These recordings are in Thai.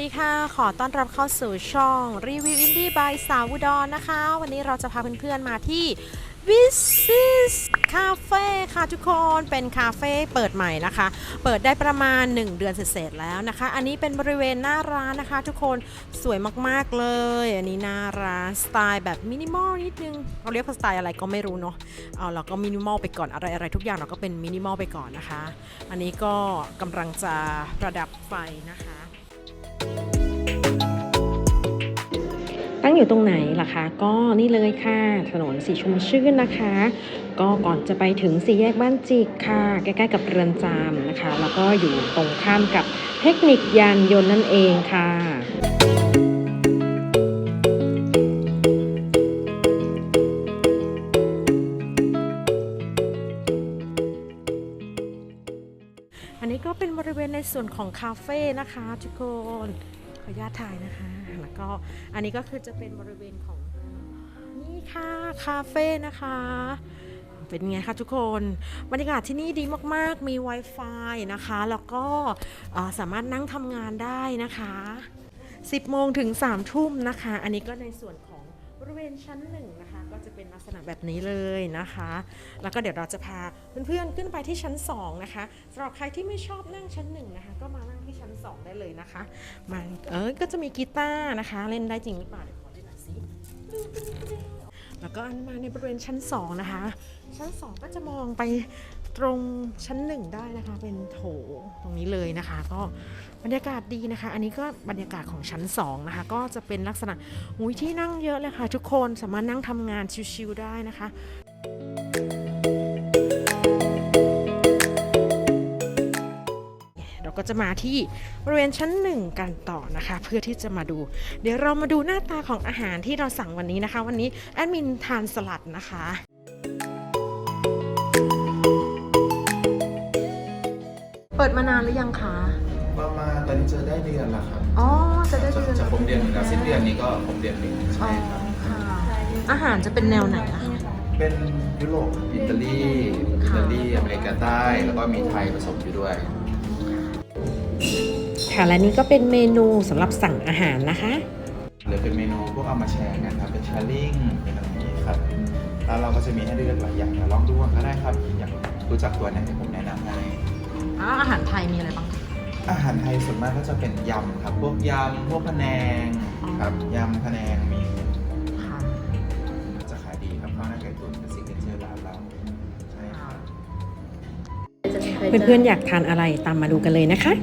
ดีค่ะ ขอต้อนรับเข้าสู่ช่องรีวิวอินดี้บายสาวอุดรนะคะ วันนี้เราจะพาเพื่อนๆมาที่ v i s i s Cafe ค่ะทุกคนเป็นคาเฟ่เปิดใหม่นะคะ เปิดได้ประมาณ 1 เดือนเศษๆแล้วนะคะ อันนี้เป็นบริเวณหน้าร้านนะคะ ทุกคนสวยมากๆเลย อันนี้หน้าร้านสไตล์แบบมินิมอลนิดนึงเราเรียกสไตล์อะไรก็ไม่รู้เนาะเอาเราก็มินิมอลไปก่อนอะไรอะไรทุกอย่างเราก็เป็นมินิมอลไปก่อนนะคะ อันนี้ก็กำลังจะประดับไฟนะคะ ตั้งอยู่ตรงไหนล่ะคะ ก็นี่เลยค่ะถนนสีชมชื่นนะคะ ก็ก่อนจะไปถึงสี่แยกบ้านจิกค่ะ ใกล้ๆกับเรือนจำนะคะ แล้วก็อยู่ตรงข้ามกับเทคนิคยานยนต์นั่นเองค่ะอันนี้ก็เป็นบริเวณในส่วนของคาเฟ่นะคะทุกคน ออนุญาตถ่ายนะคะ แล้วก็อันนี้ก็คือจะเป็นบริเวณของนี่ค่ะคาเฟ่นะคะ เป็นไงคะทุกคน บรรยากาศที่นี่ดีมากๆ มี Wi-Fi นะคะ แล้วก็สามารถนั่งทำงานได้นะคะ 10 โมงถึง 3 ทุ่มนะคะ อันนี้ก็ในส่วนของบริเวณชั้นหนึ่งนะคะ ก็จะเป็นลักษณะแบบนี้เลยนะคะ แล้วก็เดี๋ยวเราจะพาเพื่อนๆขึ้นไปที่ชั้น 2 นะคะสำหรับใครที่ไม่ชอบนั่งชั้น1นะคะ ก็มานั่งที่ 2 ได้เลยนะคะมาเออก็จะมีกีตาร์นะคะ เล่นได้จริงหรือเปล่าเดี๋ยวขอดูหน่อยสิแล้วก็อันมาในบริเวณชั้น 2 นะคะ ชั้น 2 ก็จะมองไปตรงชั้น 1 ได้นะคะ เป็นโถตรงนี้เลยนะคะ ก็บรรยากาศดีนะคะ อันนี้ก็บรรยากาศของชั้น 2 นะคะ ก็จะเป็นลักษณะอุ้ยที่นั่งเยอะเลยค่ะ ทุกคนสามารถนั่งทำงานชิวๆได้นะคะ จะมาที่บริเวณชั้นหนึ่งกันต่อนะคะ เพื่อที่จะมาดู เดี๋ยวเรามาดูหน้าตาของอาหารที่เราสั่งวันนี้นะคะ วันนี้แอดมินทานสลัดนะคะเปิดมานานหรือยังคะประมาณตอนนี้เจอได้เดือนละครับอ๋อจะได้จะเดือนจะครบเดือนหนึ่งแล้วสิ้นเดือนนี้ก็ครบเดือนหนึ่งอ๋ใช่อครับ ค่ะอาหารจะเป็นแนวไหนอะคะ เป็นยุโรปอิตาลีอิตาลีอเมริกาใต้ แล้วก็มีไทยผสมอยู่ด้วย ค่ะ และนี่ก็เป็นเมนูสำหรับสั่งอาหารนะคะหรือเป็นเมนูพวกเอามาแชร์กันครับเป็นแชร์ลิงเป็นอะไรอย่างนี้ครับแล้วเราก็จะมีให้เลือกหลายอย่างลองดูก็ได้ครับอยากรู้จักตัวไหนเดี๋ยวผมแนะนำให้อ๋ออาหารไทยมีอะไรบ้างคะอาหารไทยส่วนมากก็จะเป็นยำครับ พวกยำพวกพะแนงครับยำพะแนงมีค่ะจะขายดีครับข้าวหน้าไก่ตุ๋นเป็นซิกเนเจอร์ร้านเราใช่ครับเพื่อนๆอยากทานอะไรตามมาดูกันเลยนะคะ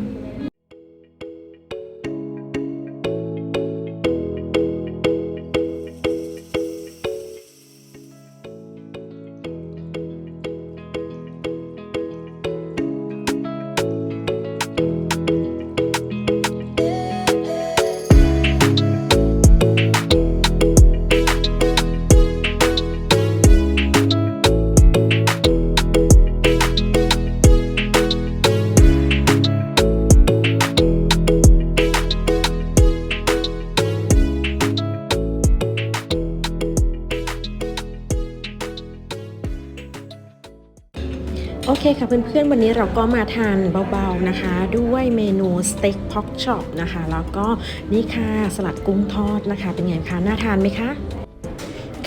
โอเคค่ะเพื่อนๆ วันนี้เราก็มาทานเบาๆนะคะ ด้วยเมนูสเต็กพ็อกช็อปนะคะ แล้วก็นี่ค่ะสลัดกุ้งทอดนะคะ เป็นไงคะน่าทานไหมคะ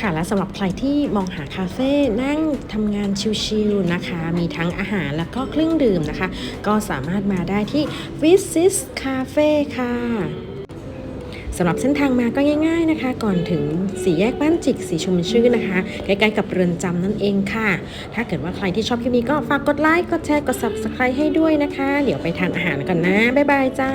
ค่ะและสำหรับใครที่มองหาคาเฟ่นั่งทำงานชิลๆนะคะ มีทั้งอาหารแล้วก็เครื่องดื่มนะคะ ก็สามารถมาได้ที่ v i s i s Cafe ค่ะ สำหรับเส้นทางมาก็ง่าย ๆนะคะ ก่อนถึงสี่แยกบ้านจิกสีชมชื่นนะคะ ใกล้ๆกับเรือนจำนั่นเองค่ะ ถ้าเกิดว่าใครที่ชอบคลิปนี้ก็ฝากกดไลค์ กดแชร์ กด subscribe ให้ด้วยนะคะ เดี๋ยวไปทานอาหารก่อนนะ บ๊ายบายจ้า